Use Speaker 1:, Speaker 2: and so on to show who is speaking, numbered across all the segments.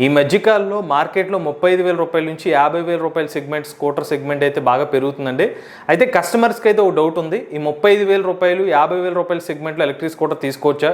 Speaker 1: ఈ మధ్యకాలంలో మార్కెట్లో ముప్పై ఐదు వేల రూపాయల నుంచి యాభై వేల రూపాయల సెగ్మెంట్ స్కూటర్ సెగ్మెంట్ అయితే బాగా పెరుగుతుందండి. అయితే కస్టమర్స్కి అయితే ఒక డౌట్ ఉంది. ఈ ముప్పై ఐదు వేల రూపాయలు యాభై వేల రూపాయల సెగ్మెంట్లో ఎలక్ట్రిక్ స్కూటర్ తీసుకోవచ్చా?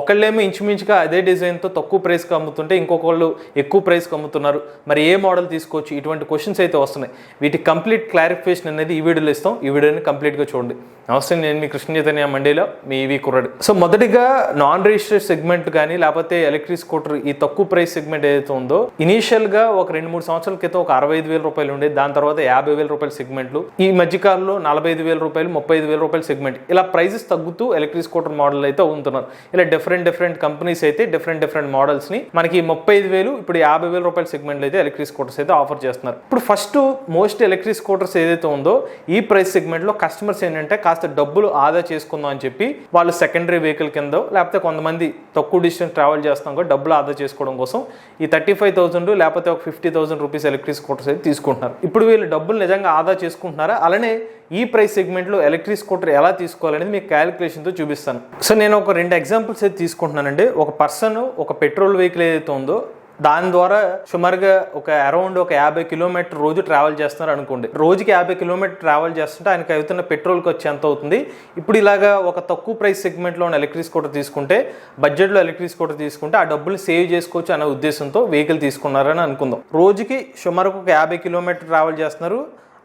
Speaker 1: ఒకళ్ళేమో ఇంచుమించుగా అదే డిజైన్తో తక్కువ ప్రైస్కి అమ్ముతుంటే ఇంకొకళ్ళు ఎక్కువ ప్రైస్కి అమ్ముతున్నారు. మరి ఏ మోడల్ తీసుకోవచ్చు? ఇటువంటి క్వశ్చన్స్ అయితే వస్తున్నాయి. వీటి కంప్లీట్ క్లారిఫికేషన్ అనేది ఈ వీడియోలో ఇస్తాం. ఈ వీడియోని కంప్లీట్గా చూడండి. నమస్తే నేను మీ కృష్ణ చైతన్య మండీలో మీ ఇవి కుర్రాడు. సో మొదటిగా నాన్ రిజిస్టర్డ్ సెగ్మెంట్ కానీ లేకపోతే ఎలక్ట్రిక్ స్కూటర్ ఈ తక్కువ ప్రైస్ సెగ్మెంట్ ఏదైతే ఉందో ఇనీషియల్గా ఒక రెండు మూడు సంవత్సరాల క్రితం ఒక అరవై ఐదు వేల రూపాయలు ఉండేది దాని తర్వాత యాభై వేల రూపాయల సెగ్మెంట్లు. ఈ మధ్యకాలంలో నలభై ఐదు వేల రూపాయలు ముప్పై ఐదు వేల రూపాయల సెగ్మెంట్. ఇలా ప్రైజెస్ తగ్గుతూ ఎలక్ట్రిక్ స్కూటర్ మోడల్ అయితే అవుతున్నారు. ఇలా డిఫరెంట్ డిఫరెంట్ కంపెనీస్ అయితే డిఫరెంట్ డిఫరెంట్ మోడల్స్ని మనకి ముప్పై ఐదు వేలు ఇప్పుడు యాభై వేల రూపాయల సెగ్మెంట్ అయితే ఎలక్ట్రిక్ స్కూటర్స్ అయితే ఆఫర్ చేస్తున్నారు. ఇప్పుడు ఫస్ట్ మోస్ట్ ఎలక్ట్రిక్ స్కూటర్స్ ఏదైతే ఉందో ఈ ప్రైస్ సెగ్మెంట్లో కస్టమర్స్ ఏంటంటే కాస్త డబ్బులు ఆదా చేసుకుందాం అని చెప్పి వాళ్ళు సెకండరీ వెహికల్ కింద లేకపోతే కొంతమంది తక్కువ డిస్టెన్స్ ట్రావెల్ చేస్తాం కూడా డబ్బులు ఆదా చేసుకోవడం కోసం ఈ థర్టీ ఫైవ్ థౌసండ్ లేకపోతే ఒక fifty thousand rupees electric scooters అయితే తీసుకుంటున్నారు. ఇప్పుడు వీళ్ళు డబ్బులు నిజంగా ఆదా చేసుకుంటున్నారా? అలానే ఈ ప్రైస్ సెగ్మెంట్లో ఎలక్ట్రిక్ స్కూటర్ ఎలా తీసుకోవాలనేది మీకు క్యాలిక్యులేషన్తో చూపిస్తాను. సో నేను ఒక రెండు ఎగ్జాంపుల్స్ అయితే తీసుకుంటున్నానండి. ఒక పర్సన్ ఒక పెట్రోల్ వెహికల్ ఏదైతే ఉందో దాని ద్వారా సుమారుగా ఒక అరౌండ్ ఒక యాభై కిలోమీటర్ రోజు ట్రావెల్ చేస్తున్నారు అనుకోండి. రోజుకి యాభై కిలోమీటర్ ట్రావెల్ చేస్తుంటే ఆయనకి అవుతున్న పెట్రోల్ ఖర్చు ఎంత అవుతుంది? ఇప్పుడు ఇలాగా ఒక తక్కువ ప్రైస్ సెగ్మెంట్లో ఉన్న ఎలక్ట్రిక్ స్కూటర్ తీసుకుంటే బడ్జెట్లో ఎలక్ట్రిక్ స్కూటర్ తీసుకుంటే ఆ డబ్బులు సేవ్ చేసుకోవచ్చు అనే ఉద్దేశంతో వెహికల్ తీసుకున్నారని అనుకుందాం. రోజుకి సుమారుకు ఒక యాభై కిలోమీటర్ ట్రావెల్ చేస్తున్నారు.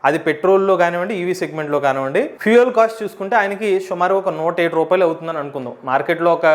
Speaker 1: అది పెట్రోల్లో కానివ్వండి ఈవీ సెగ్మెంట్లో కానివ్వండి. ఫ్యూయల్ కాస్ట్ చూసుకుంటే ఆయనకి సుమారు ఒక నూట ఏడు రూపాయలు అవుతుందని అనుకుందాం. మార్కెట్లో ఒక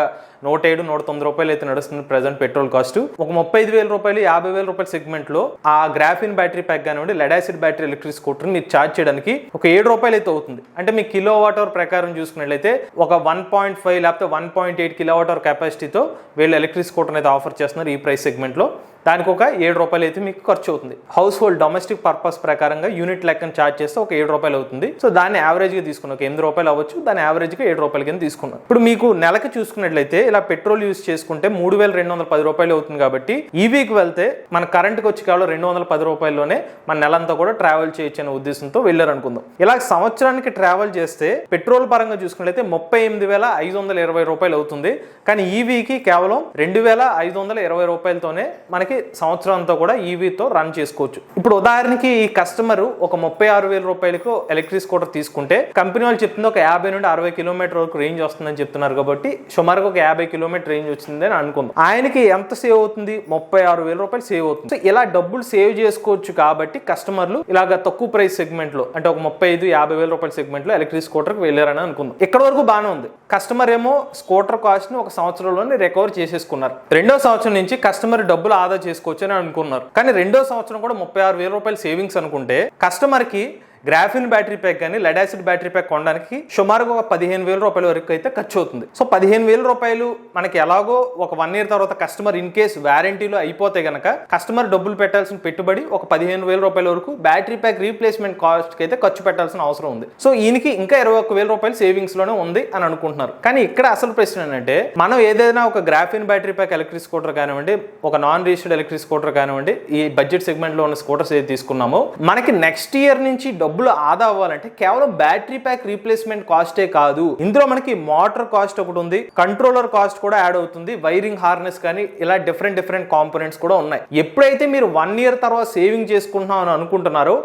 Speaker 1: నూట ఏడు నూట తొమ్మిది రూపాయలు అయితే నడుస్తుంది ప్రజెంట్ పెట్రోల్ కాస్ట్ ఒక ముప్పై ఐదు వేల రూపాయలు యాభై వేల రూపాయల సెగ్మెంట్లో ఆ గ్రాఫిన్ బ్యాటరీ ప్యాక్ కానివ్వండి lead acid battery electric scooter మీరు ఛార్జ్ చేయడానికి ఒక ఏడు రూపాయలు అయితే అవుతుంది. అంటే మీ కిలో వాట్ అవర్ ప్రకారం చూసుకున్నట్లయితే ఒక వన్ పాయింట్ ఫైవ్ లేకపోతే one point eight kilowatt hour కెపాసిటీతో వీళ్ళు ఎలక్ట్రిక్ స్కూటర్ అయితే ఆఫర్ చేస్తున్నారు ఈ ప్రైస్ సెగ్మెంట్లో దానికి ఒక ఏడు రూపాయలు అయితే మీకు ఖర్చు అవుతుంది. హౌస్ హోల్డ్ డొమెస్టిక్ పర్పస్ ప్రకారంగా యూనిట్ లెక్కన ఛార్జ్ చేస్తే ఒక ఏడు రూపాయలు అవుతుంది. సో దాన్ని యావరేజ్గా తీసుకున్నాం. ఒక ఎనిమిది రూపాయలు అవ్వచ్చు. దాన్ని యావరేజ్గా ఏడు రూపాయల కింద తీసుకున్నాం. ఇప్పుడు మీకు నెలకి చూసుకున్నట్లయితే ఇలా పెట్రోల్ యూస్ చేసుకుంటే మూడు వేల రెండు వందల పది రూపాయలు అవుతుంది కాబట్టి ఈవీకి వెళ్తే మన కరెంట్కి వచ్చి కేవలం రెండు వందల పది రూపాయల్లోనే మన నెలంతా కూడా ట్రావెల్ చేయొచ్చు అనే ఉద్దేశంతో వెళ్ళారు అనుకుందాం ఇలా సంవత్సరానికి ట్రావెల్ చేస్తే పెట్రోల్ పరంగా చూసుకున్నట్లయితే ముప్పై ఎనిమిది వేల ఐదు వందల ఇరవై రూపాయలు అవుతుంది. కానీ ఈవీకి కేవలం రెండు వేల ఐదు వందల ఇరవై రూపాయలతోనే మనకి సంవత్సరం అంతా కూడా ఈవీతో రన్ చేసుకోవచ్చు. ఇప్పుడు ఉదాహరణకి ఈ కస్టమర్ ఒక ముప్పై ఆరు వేల రూపాయలకు ఎలక్ట్రిక్ స్కూటర్ తీసుకుంటే కంపెనీ వాళ్ళు చెప్తుంది ఒక యాభై నుండి అరవై కిలోమీటర్ వరకు రేంజ్ వస్తుందని చెప్తున్నారు కాబట్టి సుమారుగా ఒక యాభై కిలోమీటర్ రేంజ్ వచ్చింది అని అనుకుందాం. ఆయనకి ఎంత సేవ్ అవుతుంది? ముప్పై ఆరు వేల రూపాయలు సేవ్ అవుతుంది. సో ఇలా డబ్బులు సేవ్ చేసుకోవచ్చు కాబట్టి కస్టమర్లు ఇలాగ తక్కువ ప్రైస్ సెగ్మెంట్లో అంటే ఒక ముప్పై ఐదు యాభై వేల రూపాయల సెగ్మెంట్లో ఎలక్ట్రిక్ స్కూటర్కి వెళ్ళారని అనుకుందాం. ఇక్కడ వరకు బాగానే ఉంది. కస్టమర్ ఏమో స్కూటర్ కాస్ట్ని ఒక సంవత్సరంలోనే రికవర్ చేసేసుకున్నారు. రెండో సంవత్సరం నుంచి కస్టమర్ డబ్బులు ఆదా చేసుకోవచ్చు అని అనుకున్నారు. కానీ రెండో సంవత్సరం కూడా ముప్పై ఆరు వేల రూపాయల సేవింగ్స్ అనుకుంటే కస్టమర్కి గ్రాఫిన్ బ్యాటరీ ప్యాక్ కానీ లెడ్ యాసిడ్ బ్యాటరీ ప్యాక్ కొనడానికి సుమారుగా ఒక పదిహేను వేల రూపాయల వరకు అయితే ఖర్చు అవుతుంది సో పదిహేను వేల రూపాయలు మనకి ఎలాగో ఒక వన్ ఇయర్ తర్వాత కస్టమర్ ఇన్ కేస్ వారంటీలో అయిపోతే గనక కస్టమర్ డబ్బులు పెట్టాల్సిన పెట్టుబడి ఒక పదిహేను వేల రూపాయల వరకు బ్యాటరీ ప్యాక్ రీప్లేస్మెంట్ కాస్ట్కి అయితే ఖర్చు పెట్టాల్సిన అవసరం ఉంది. సో ఈయనకి ఇంకా ఇరవై ఒక్క వేల రూపాయలు సేవింగ్స్లోనే ఉంది అని అనుకుంటున్నారు. కానీ ఇక్కడ అసలు ప్రశ్న ఏంటంటే మనం ఏదైనా ఒక graphene battery pack electric scooter కానివ్వండి ఒక నాన్ రిజిస్టర్డ్ ఎలక్ట్రిక్ స్కూటర్ కానివ్వండి ఈ బడ్జెట్ సెగ్మెంట్లో ఉన్న స్కూటర్స్ ఏది తీసుకున్నామో మనకి నెక్స్ట్ ఇయర్ నుంచి డబ్బులు ఆదా అవ్వాలంటే కేవలం బ్యాటరీ ప్యాక్ రీప్లేస్మెంట్ కాస్టే కాదు. ఇందులో మనకి మోటార్ కాస్ట్ ఒకటి ఉంది కంట్రోలర్ కాస్ట్ కూడా యాడ్ అవుతుంది వైరింగ్ హార్నెస్ కానీ ఇలా డిఫరెంట్ డిఫరెంట్ కాంపోనెంట్స్ కూడా ఉన్నాయి. ఎప్పుడైతే మీరు వన్ ఇయర్ తర్వాత సేవింగ్ చేసుకుంటున్నాం అని అనుకుంటున్నారో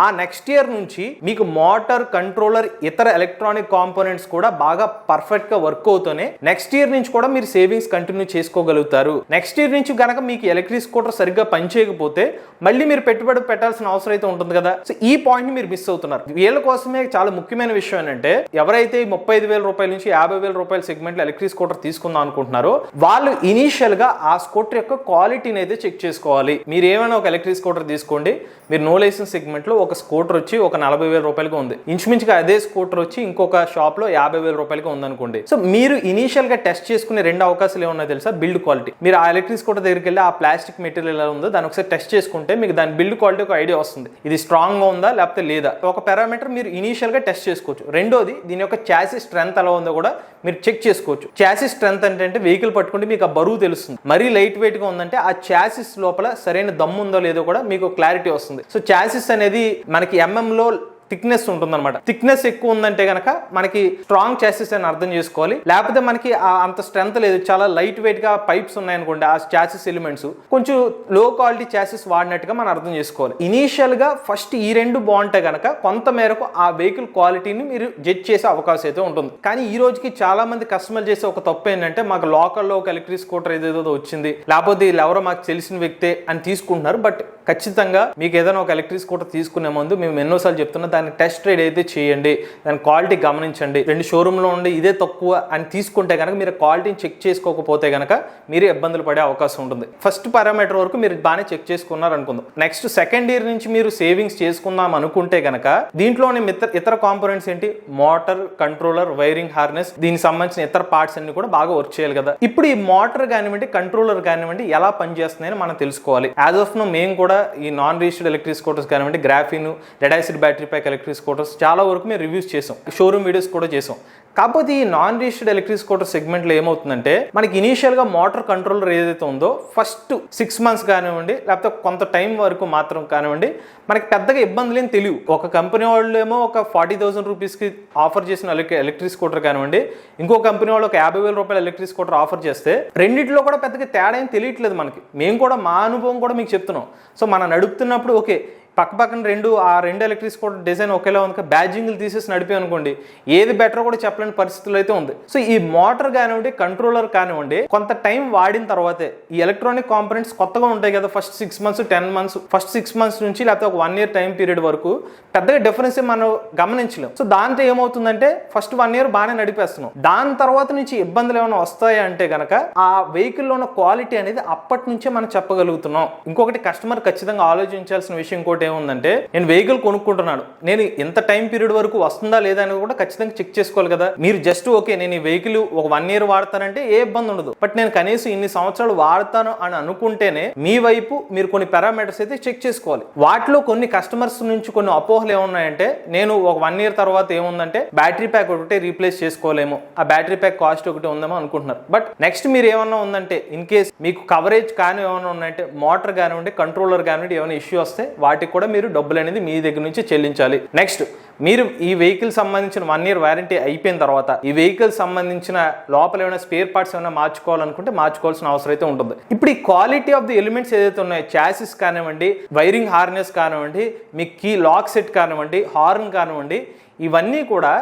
Speaker 1: ఆ నెక్స్ట్ ఇయర్ నుంచి మీకు మోటార్ కంట్రోలర్ ఇతర ఎలక్ట్రానిక్ కాంపోనెంట్స్ కూడా బాగా పర్ఫెక్ట్గా వర్క్ అవుతూనే నెక్స్ట్ ఇయర్ నుంచి కూడా మీరు సేవింగ్స్ కంటిన్యూ చేసుకోగలుగుతారు. నెక్స్ట్ ఇయర్ నుంచి గనక మీకు ఎలక్ట్రిక్ స్కూటర్ సరిగ్గా పనిచేయకపోతే మళ్ళీ మీరు పెట్టుబడి పెట్టాల్సిన అవసరం అయితే ఉంటుంది కదా. సో ఈ పాయింట్ మీరు మిస్ అవుతున్నారు. వీళ్ళ కోసమే చాలా ముఖ్యమైన విషయం ఏంటంటే ఎవరైతే ముప్పై ఐదు వేల రూపాయల నుంచి యాభై వేల రూపాయల సెగ్మెంట్ ఎలక్ట్రిక్ స్కూటర్ తీసుకుందాం అనుకుంటున్నారో వాళ్ళు ఇనీషియల్గా ఆ స్కూటర్ యొక్క క్వాలిటీని అయితే చెక్ చేసుకోవాలి. మీరు ఏమైనా ఒక ఎలక్ట్రిక్ స్కూటర్ తీసుకోండి. మీరు నో లైసెన్స్ సెగ్మెంట్లో ఒక స్కూటర్ వచ్చి ఒక నలభై వేల రూపాయలుగా ఉంది. ఇంచుమించుగా అదే స్కూటర్ వచ్చి ఇంకొక షాప్లో యాభై వేల రూపాయలుగా ఉందనుకోండి సో మీరు ఇనీషియల్గా టెస్ట్ చేసుకునే రెండు అవకాశాలు ఏమన్నా తెలుసా? బిల్డ్ క్వాలిటీ మీరు ఆ ఎలక్ట్రిక్ స్కూటర్ దగ్గరికి వెళ్ళి ఆ ప్లాస్టిక్ మెటీరియల్ ఎలా ఉందో దాని ఒకసారి టెస్ట్ చేసుకుంటే మీకు దాని బిల్డ్ క్వాలిటీ ఒక ఐడియా వస్తుంది. ఇది స్ట్రాంగ్గా ఉందా? లేకపోతే లేదు? ఒక పారామీటర్ మీరు ఇనీషియల్గా టెస్ట్ చేసుకోవచ్చు. రెండోది దీని యొక్క చాసీ స్ట్రెంత్ ఎలా ఉందో కూడా మీరు చెక్ చేసుకోవచ్చు. చాసీ స్ట్రెంత్ అంటే వెహికల్ పట్టుకుంటే మీకు ఆ బరువు తెలుస్తుంది. మరీ లైట్ వెయిట్గా ఉందంటే ఆ చాసిస్ లోపల సరైన దమ్ము ఉందో లేదో కూడా మీకు క్లారిటీ వస్తుంది. సో చాసిస్ అనేది మనకి ఎంఎంలో థిక్నెస్ ఉంటుందన్నమాట. థిక్నెస్ ఎక్కువ ఉందంటే కనుక మనకి స్ట్రాంగ్ చాసెస్ అని అర్థం చేసుకోవాలి. లేకపోతే మనకి ఆ అంత స్ట్రెంత్ లేదు. చాలా లైట్ వెయిట్గా పైప్స్ ఉన్నాయనుకోండి ఆ చాసెస్ ఎలిమెంట్స్ కొంచెం లో క్వాలిటీ చాసెస్ వాడినట్టుగా మనం అర్థం చేసుకోవాలి. ఇనీషియల్గా ఫస్ట్ ఈ రెండు బాగుంటే కనుక కొంత మేరకు ఆ వెహికల్ క్వాలిటీని మీరు జడ్జ్ చేసే అవకాశం అయితే ఉంటుంది. కానీ ఈ రోజుకి చాలా మంది కస్టమర్ చేసే ఒక తప్పు ఏంటంటే మాకు లోకల్లో ఒక ఎలక్ట్రిక్ స్కూటర్ ఏదేదో వచ్చింది. లేకపోతే ఎవరో మాకు తెలిసిన వ్యక్తే అని తీసుకుంటున్నారు. బట్ ఖచ్చితంగా మీకు ఏదైనా ఒక ఎలక్ట్రిక్ స్కూటర్ తీసుకునే ముందు మేము ఎన్నోసార్లు చెప్తున్నా దాన్ని టెస్ట్ రైడ్ అయితే చేయండి దాని క్వాలిటీ గమనించండి. రెండు షోరూంలో ఉండి ఇదే తక్కువ అని తీసుకుంటే కనుక మీరు క్వాలిటీని చెక్ చేసుకోకపోతే కనుక మీరు ఇబ్బందులు పడే అవకాశం ఉంటుంది. ఫస్ట్ పారామీటర్ వరకు మీరు బాగానే చెక్ చేసుకున్నారు అనుకుందాం నెక్స్ట్ సెకండ్ ఇయర్ నుంచి మీరు సేవింగ్స్ చేసుకుందాం అనుకుంటే కనుక దీంట్లోని ఇతర ఇతర కాంపోనెంట్స్ ఏంటి? మోటార్ కంట్రోలర్ వైరింగ్ హార్నెస్ దీనికి సంబంధించిన ఇతర పార్ట్స్ అన్ని కూడా బాగా వర్క్ చేయాలి కదా. ఇప్పుడు ఈ మోటార్ కానివ్వండి కంట్రోలర్ కానివ్వండి ఎలా పనిచేస్తున్నాయని మనం తెలుసుకోవాలి. యాజ్ ఆఫ్ నో మేము కూడా ఈ నాన్ రిజిస్టర్డ్ ఎలక్ట్రిక్ స్కూటర్స్ కానివ్వండి graphene lead acid battery pack electric scooters చాలా వరకు మేము రివ్యూస్ చేసాం. షోరూమ్ వీడియోస్ కూడా చేసాం. కాకపోతే ఈ నాన్ రిజిస్టర్డ్ ఎలక్ట్రిక్ స్కూటర్ సెగ్మెంట్లో ఏమవుతుందంటే మనకి ఇనీషియల్గా మోటార్ కంట్రోలర్ ఏదైతే ఉందో ఫస్ట్ సిక్స్ మంత్స్ కానివ్వండి లేకపోతే కొంత టైం వరకు మాత్రం కానివ్వండి మనకి పెద్దగా ఇబ్బందులు ఏం తెలియవు. ఒక కంపెనీ వాళ్ళు ఏమో ఒక ఫార్టీ థౌసండ్ రూపీస్కి ఆఫర్ చేసిన ఎలక్ట్రిక్ స్కూటర్ కానివ్వండి ఇంకో కంపెనీ వాళ్ళు ఒక యాభై వేల రూపాయల ఎలక్ట్రిక్ స్కూటర్ ఆఫర్ చేస్తే రెండిట్లో కూడా పెద్దగా తేడా ఏం తెలియట్లేదు మనకి. మేము కూడా మా అనుభవం కూడా మీకు చెప్తున్నాం. సో మనం నడుపుతున్నప్పుడు ఓకే పక్క పక్కన రెండు ఆ రెండు ఎలక్ట్రిక్ కూడా డిజైన్ ఒకేలా ఉంది బ్యాజింగ్లు తీసేసి నడిపి అనుకోండి ఏది బెటర్ కూడా చెప్పలేని పరిస్థితులు అయితే ఉంది. సో ఈ మోటార్ కానివ్వండి కంట్రోలర్ కానివ్వండి కొంత టైం వాడిన తర్వాతే ఈ ఎలక్ట్రానిక్ కాంపనెంట్స్ కొత్తగా ఉంటాయి కదా first six months ten months first six months నుంచి లేకపోతే ఒక వన్ ఇయర్ టైం పీరియడ్ వరకు పెద్దగా డిఫరెన్స్ మనం గమనించలేం. సో దాంతో ఏమవుతుందంటే ఫస్ట్ వన్ ఇయర్ బాగానే నడిపేస్తున్నాం. దాని తర్వాత నుంచి ఇబ్బందులు ఏమైనా వస్తాయా అంటే గనక ఆ వెహికల్లో ఉన్న క్వాలిటీ అనేది అప్పటి నుంచే మనం చెప్పగలుగుతున్నాం. ఇంకొకటి కస్టమర్ ఖచ్చితంగా ఆలోచించాల్సిన విషయం ఇంకోటి ఏముందంటే నేను వెహికల్ కొనుక్కుంటున్నాను. నేను ఎంత టైం పీరియడ్ వరకు వస్తుందా లేదా అనేది కూడా ఖచ్చితంగా చెక్ చేసుకోవాలి కదా. మీరు జస్ట్ ఓకే నేను ఈ వెహికల్ ఒక వన్ ఇయర్ వాడతానంటే ఏ ఇబ్బంది ఉండదు. బట్ నేను కనీసం ఇన్ని సంవత్సరాలు వాడతాను అని అనుకుంటేనే మీ వైపు మీరు కొన్ని పారామీటర్స్ అయితే చెక్ చేసుకోవాలి. వాటిలో కొన్ని కస్టమర్స్ నుంచి కొన్ని అపోహలు ఏమున్నాయంటే నేను ఒక వన్ ఇయర్ తర్వాత ఏముందంటే బ్యాటరీ ప్యాక్ ఒకటే రీప్లేస్ చేసుకోలేము. ఆ బ్యాటరీ ప్యాక్ కాస్ట్ ఒకటి ఉందేమో అనుకుంటున్నారు. బట్ నెక్స్ట్ మీరు ఏమన్నా ఉందంటే ఇన్ కేస్ మీకు కవరేజ్ కానీ ఏమైనా ఉన్నాయంటే మోటార్ కానివ్వండి కంట్రోలర్ కానివ్వండి ఏమైనా ఇష్యూ వస్తే వాటికి కూడా మీరు డబ్బులు అనేది మీ దగ్గర నుంచి చెల్లించాలి. నెక్స్ట్ మీరు ఈ వెహికల్ సంబంధించిన వన్ ఇయర్ వారంటీ అయిపోయిన తర్వాత ఈ వెహికల్ సంబంధించిన లోపల ఏమైనా స్పేర్ పార్ట్స్ ఏమైనా మార్చుకోవాలనుకుంటే మార్చుకోవాల్సిన అవసరం అయితే ఉంటుంది. ఇప్పుడు ఈ క్వాలిటీ ఆఫ్ ది ఎలిమెంట్స్ ఏదైతే ఉన్నాయో చాసిస్ కానివ్వండి వైరింగ్ హార్నెస్ కానివ్వండి మీ కీ లాక్ సెట్ కానివ్వండి హార్న్ కానివ్వండి ఇవన్నీ కూడా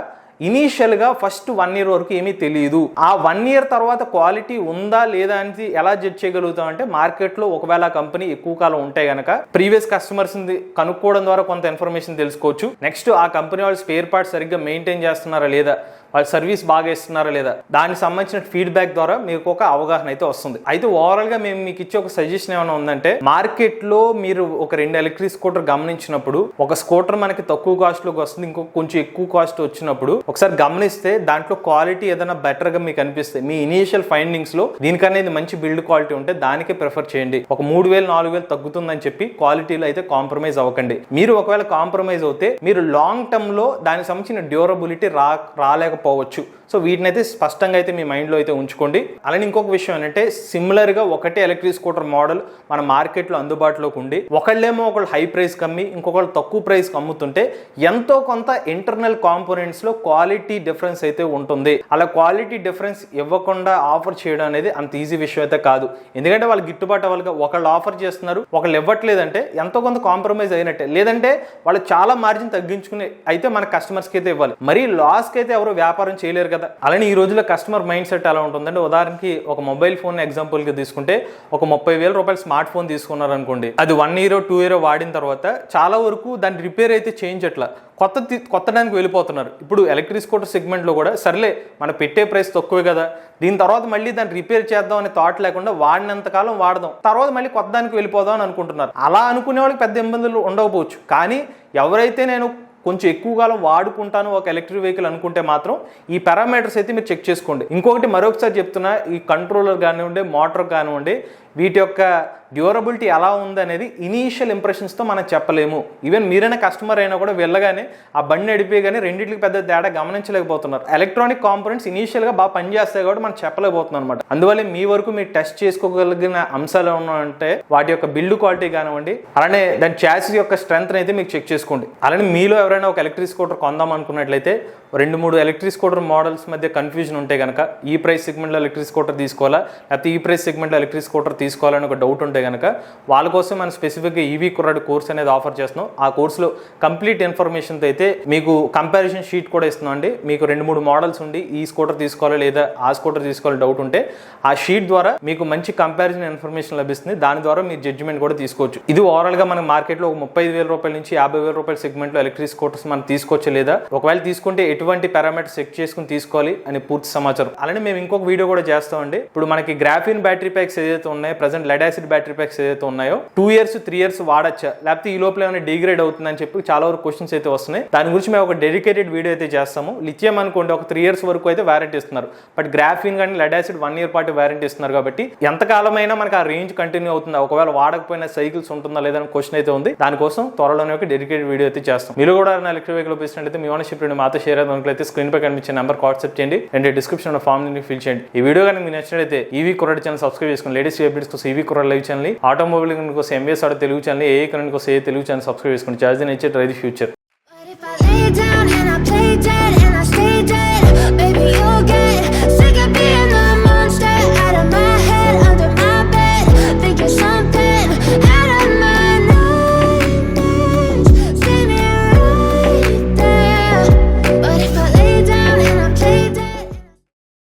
Speaker 1: ఇనీషియల్గా ఫస్ట్ వన్ ఇయర్ వరకు ఏమీ తెలియదు ఆ వన్ ఇయర్ తర్వాత క్వాలిటీ ఉందా లేదా అనేది ఎలా జడ్జ్ చేయగలుగుతాం అంటే మార్కెట్లో ఒకవేళ ఆ కంపెనీ ఎక్కువ కాలం ఉంటే గనక ప్రీవియస్ కస్టమర్స్ కనుక్కోవడం ద్వారా కొంత ఇన్ఫర్మేషన్ తెలుసుకోవచ్చు. నెక్స్ట్ ఆ కంపెనీ వాళ్ళు స్పేర్ పార్ట్స్ సరిగ్గా మెయింటైన్ చేస్తున్నారా లేదా వాళ్ళు సర్వీస్ బాగా ఇస్తున్నారా లేదా? దానికి సంబంధించిన ఫీడ్బ్యాక్ ద్వారా మీకు ఒక అవగాహన అయితే వస్తుంది. అయితే ఓవరాల్గా మేము మీకు ఇచ్చే ఒక సజెషన్ ఏమైనా ఉందంటే మార్కెట్లో మీరు ఒక రెండు ఎలక్ట్రిక్ స్కూటర్ గమనించినప్పుడు ఒక స్కూటర్ మనకి తక్కువ కాస్ట్లోకి వస్తుంది ఇంకో కొంచెం ఎక్కువ కాస్ట్ వచ్చినప్పుడు ఒకసారి గమనిస్తే దాంట్లో క్వాలిటీ ఏదైనా బెటర్గా మీకు అనిపిస్తే మీ ఇనీషియల్ ఫైండింగ్స్లో దీనికనేది మంచి బిల్డ్ క్వాలిటీ ఉంటే దానికే ప్రిఫర్ చేయండి. ఒక మూడు వేలు నాలుగు వేలు తగ్గుతుందని చెప్పి క్వాలిటీలో అయితే కాంప్రమైజ్ అవ్వకండి. మీరు ఒకవేళ కాంప్రమైజ్ అవుతే మీరు లాంగ్ టర్మ్లో దానికి సంబంధించిన డ్యూరబిలిటీ రా పోవచ్చు. సో వీటిని అయితే స్పష్టంగా అయితే మీ మైండ్లో అయితే ఉంచుకోండి. అలానే ఇంకొక విషయం ఏంటంటే సిమిలర్గా ఒకటే ఎలక్ట్రిక్ స్కూటర్ మోడల్ మన మార్కెట్లో అందుబాటులోకి ఉండి ఒకళ్ళేమో ఒకళ్ళు హై ప్రైస్ కమ్మి ఇంకొకళ్ళు తక్కువ ప్రైస్కి అమ్ముతుంటే ఎంతో కొంత ఇంటర్నల్ కాంపోనెంట్స్లో క్వాలిటీ డిఫరెన్స్ అయితే ఉంటుంది. అలా క్వాలిటీ డిఫరెన్స్ ఇవ్వకుండా ఆఫర్ చేయడం అనేది అంత ఈజీ విషయం అయితే కాదు. ఎందుకంటే వాళ్ళు గిట్టుబాటు అవ్వాలిగా. ఒకళ్ళు ఆఫర్ చేస్తున్నారు ఒకళ్ళు ఇవ్వట్లేదంటే ఎంతో కొంత కాంప్రమైజ్ అయినట్టే. లేదంటే వాళ్ళు చాలా మార్జిన్ తగ్గించుకుని అయితే మన కస్టమర్స్కి అయితే ఇవ్వాలి. మరీ లాస్కి అయితే ఎవరు వ్యాపారం చేయలేరు కదా. అలానే ఈ రోజుల్లో కస్టమర్ మైండ్ సెట్ ఎలా ఉంటుందంటే ఉదాహరణకి ఒక మొబైల్ ఫోన్ ఎగ్జాంపుల్గా తీసుకుంటే ఒక ముప్పై వేల రూపాయల స్మార్ట్ ఫోన్ తీసుకున్నారు అనుకోండి అది వన్ ఇయర్ టూ ఇయర్ వాడిన తర్వాత చాలా వరకు దాని రిపేర్ అయితే చేయించట్లా కొత్త కొత్తడానికి వెళ్ళిపోతున్నారు. ఇప్పుడు ఎలక్ట్రిక్ స్కూటర్ సెగ్మెంట్లో కూడా సర్లే మన పెట్టే ప్రైస్ తక్కువే కదా. దీని తర్వాత మళ్ళీ దాన్ని రిపేర్ చేద్దాం అనే థాట్ లేకుండా వాడినంత కాలం వాడదాం. తర్వాత మళ్ళీ కొత్త దానికి వెళ్ళిపోదాం అని అనుకుంటున్నారు. అలా అనుకునే వాళ్ళకి పెద్ద ఇబ్బందులు ఉండకపోవచ్చు. కానీ ఎవరైతే నేను కొంచెం ఎక్కువ కాలం వాడుకుంటాను ఒక ఎలక్ట్రిక్ వెహికల్ అనుకుంటే మాత్రం ఈ పారామీటర్స్ అయితే మీరు చెక్ చేసుకోండి. ఇంకొకటి మరొకసారి చెప్తున్నా ఈ కంట్రోలర్ కానివ్వండి మోటార్ కానివ్వండి వీటి యొక్క డ్యూరబిలిటీ ఎలా ఉంది అనేది ఇనీషియల్ ఇంప్రెషన్స్తో మనం చెప్పలేము. ఈవెన్ మీరైనా కస్టమర్ అయినా కూడా వెళ్ళగానే ఆ బండి నడిపేయగానే రెండింటికి పెద్ద తేడా గమనించలేకపోతున్నారు. ఎలక్ట్రానిక్ కాంపోనెంట్స్ ఇనీషియల్గా బాగా పనిచేస్తాయి కాబట్టి మనం చెప్పలేకపోతున్నాం అనమాట అందువల్ల మీ వరకు మీరు టెస్ట్ చేసుకోగలిగిన అంశాలు ఉన్నాయంటే వాటి యొక్క బిల్డ్ క్వాలిటీ కానివ్వండి అలానే దాని చాసిస్ యొక్క స్ట్రెంత్ అయితే మీకు చెక్ చేసుకోండి. అలానే మీలో ఎవరైనా ఒక ఎలక్ట్రిక్ స్కూటర్ కొందాం అనుకున్నట్లయితే రెండు మూడు ఎలక్ట్రిక్ స్కూటర్ మోడల్స్ మధ్య కన్ఫ్యూజన్ ఉంటే కనుక ఈ ప్రైస్ సెగ్మెంట్లో ఎలక్ట్రిక్ స్కూటర్ తీసుకోవాలా? లేకపోతే ఈ ప్రైస్ సెగ్మెంట్లో ఎలక్ట్రిక్ స్కూటర్ తీసుకోవాలని ఒక డౌట్ ఉంటే కనుక వాళ్ళ కోసం మనం స్పెసిఫిక్గా ఈవీ కుర్రాడు కోర్స్ అనేది ఆఫర్ చేస్తున్నాం. ఆ కోర్సులో కంప్లీట్ ఇన్ఫర్మేషన్తో అయితే మీకు కంపారిజన్ షీట్ కూడా ఇస్తున్నాం అండి. మీకు రెండు మూడు మోడల్స్ ఉండి ఈ స్కూటర్ తీసుకోవాలా లేదా ఆ స్కూటర్ తీసుకోవాలి డౌట్ ఉంటే ఆ షీట్ ద్వారా మీకు మంచి కంపారిజన్ ఇన్ఫర్మేషన్ లభిస్తుంది. దాని ద్వారా మీరు జడ్జిమెంట్ కూడా తీసుకోవచ్చు. ఇది ఓవరాల్గా మన మార్కెట్లో ఒక ముప్పై వేల రూపాయల నుంచి యాభై వేల రూపాయల సెగ్మెంట్లో ఎలక్ట్రిక్ స్కూటర్స్ మనం తీసుకోవచ్చు లేదా? ఒకవేళ తీసుకుంటే ఎటువంటి పారామీటర్స్ చెక్ చేసుకుని తీసుకోవాలి అని పూర్తి సమాచారం. అలానే మేము ఇంకొక వీడియో కూడా చేస్తామండి ఇప్పుడు మనకి గ్రాఫిన్ బ్యాటరీ ప్యాక్స్ ఏదైతే ఉన్నాయో present lead acid battery packs ఏదైతే ఉన్నాయో టూ ఇయర్స్ త్రీ ఇయర్స్ వాడచ్చా? లేకపోతే ఈ లోపల ఏమైనా డిగ్రేడ్ అవుతుందని చెప్పి చాలా వరకు క్వశ్చన్స్ అయితే వస్తున్నాయి. దాని గురించి మేము ఒక డెడికేటెడ్ వీడియో అయితే చేస్తాము. లిథియం అనుకోండి ఒక త్రీ ఇయర్స్ వరకు అయితే వారంటీ ఇస్తున్నారు. బట్ గ్రాఫిన్ కానీ లెడ్ యాసిడ్ వన్ ఇయర్ పాటు వారంటీ ఇస్తున్నారు కాబట్టి ఎంతకాలమైనా మనకి ఆ రేంజ్ కంటిన్యూ అవుతుందా. ఒకవేళ వాడకపోయినా సైకిల్స్ ఉంటుందా లేదా క్వశ్చన్ అయితే ఉంది. దానికోసం త్వరలోనే ఒక డెడికేటెడ్ వీడియో అయితే చేస్తాం. మీరు కూడా నా ఎలక్ట్రిక్ వెహికల్ ఉపయోగించినట్లయితే మీ ఓనర్షిప్ మాతో షేర్ అయితే స్క్రీన్ పై కనిపించే నెంబర్ వాట్సాప్ చేయండి. అండ్ డిస్క్రిప్షన్ ఫామ్ని ఫిల్ చేయండి. ఈ వీడియో కానీ మీకు నచ్చినట్లయితే ఈవీ కుర్రాడి ఛానల్ సబ్స్క్రైబ్ చేసుకుని లేటెస్ట్ కిడ్స్ కోసం ఈవీ కుర్ర లైవ్ ఛానల్ ఆటోమొబైల్ కనుక కోసం ఎంఎస్ ఆడ తెలుగు ఛానల్ ఏ కనుక కోసం ఏ తెలుగు ఛానల్ సబ్స్క్రైబ్ చేసుకోండి ఛార్జ్ ట్రై ది ఫ్యూచర్.